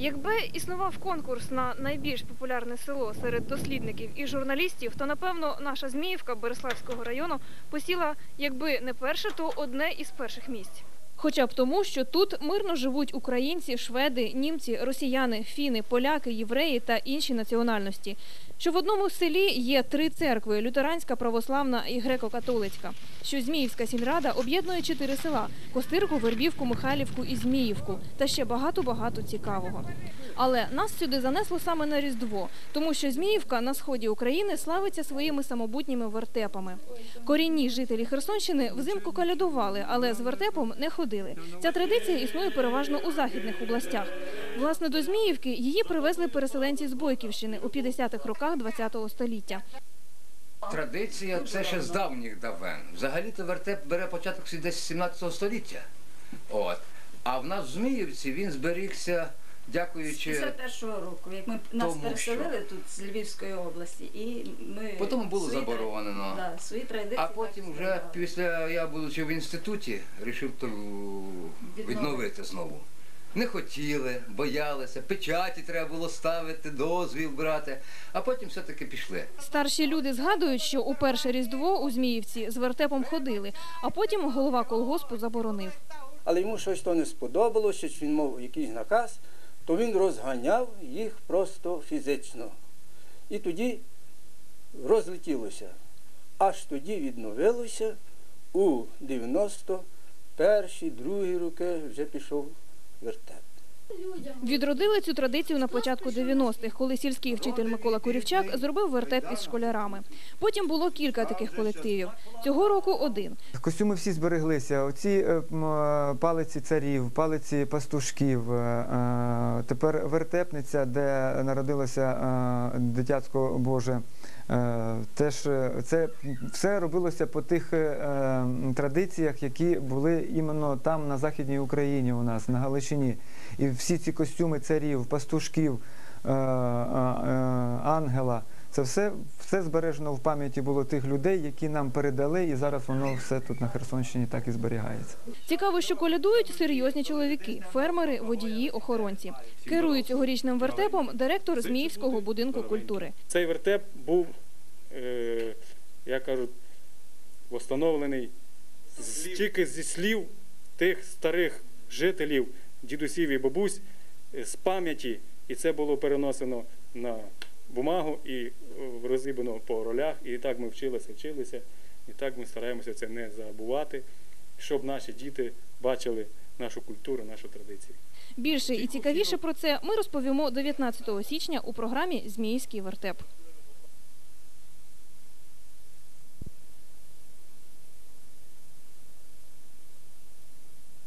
Якби існував конкурс на найбільш популярне село серед дослідників і журналістів, то напевно наша Зміївка Береславського району посіла, якби не перше, то одне із перших місць. Хоча б тому, що тут мирно живуть українці, шведи, німці, росіяни, фіни, поляки, євреї та інші національності. Що в одному селі є три церкви: лютеранська, православна і греко-католицька. Що Зміївська сільрада об'єднує чотири села: Костирку, Вербівку, Михайлівку і Зміївку, та ще багато-багато цікавого. Але нас сюди занесло саме на Різдво, тому що Зміївка на сході України славиться своїми самобутніми вертепами. Корінні жителі Херсонщини взимку калядували, але з вертепом не ходили. Ця традиція існує переважно у західних областях. Власне, до Зміївки її привезли переселенці з Бойківщини у 50-х роках ХХ століття. Традиція це ще з давніх давен. Взагалі-то вертеп бере початок десь 17 століття. От. А в нас в Зміївці він зберігся, дякуючи. 51-го року, як ми нас Тому переселили тут з Львівської області, і ми Потім було свої заборонено. Да, свої традиції. А так потім вже зберігали. після я, будучи в інституті, вирішив то відновити знову. Не хотіли, боялися, печаті треба було ставити, дозвіл брати, а потім все-таки пішли. Старші люди згадують, що у перше Різдво у Зміївці з вертепом ходили, а потім голова колгоспу заборонив. але йому щось то не сподобалося, чи він мав якийсь наказ, то він розганяв їх просто фізично. І тоді розлетілося. Аж тоді відновилося у 91-й, другій роки вже пішов вертеп. Відродили цю традицію на початку 90-х, коли сільський вчитель Микола Курівчак зробив вертеп із школярами. Потім було кілька таких колективів. Цього року один. Костюми всі збереглися. Оці е, е, палиці царів, палиці пастушків. е, Тепер вертепниця, де народилося дитятко Боже. Е, Теж е, це все робилося по тих е, традиціях, які були іменно там, на Західній Україні, у нас, на Галичині. І всі ці костюми царів, пастушків, ангела. Це все, все збережено в пам'яті було тих людей, які нам передали, і зараз воно все тут на Херсонщині так і зберігається. Цікаво, що колядують серйозні чоловіки, фермери, водії, охоронці. Керує цьогорічним вертепом директор Зміївського будинку культури. Цей вертеп був, е, як кажуть, встановлений тільки зі слів тих старих жителів, дідусів і бабусь, е, з пам'яті, і це було переносено на бумагу і е, розібано по ролях. І так ми вчилися, вчилися, і так ми стараємося це не забувати, щоб наші діти бачили нашу культуру, нашу традицію. Більше і цікавіше про це ми розповімо 19 січня у програмі Зміївський вертеп.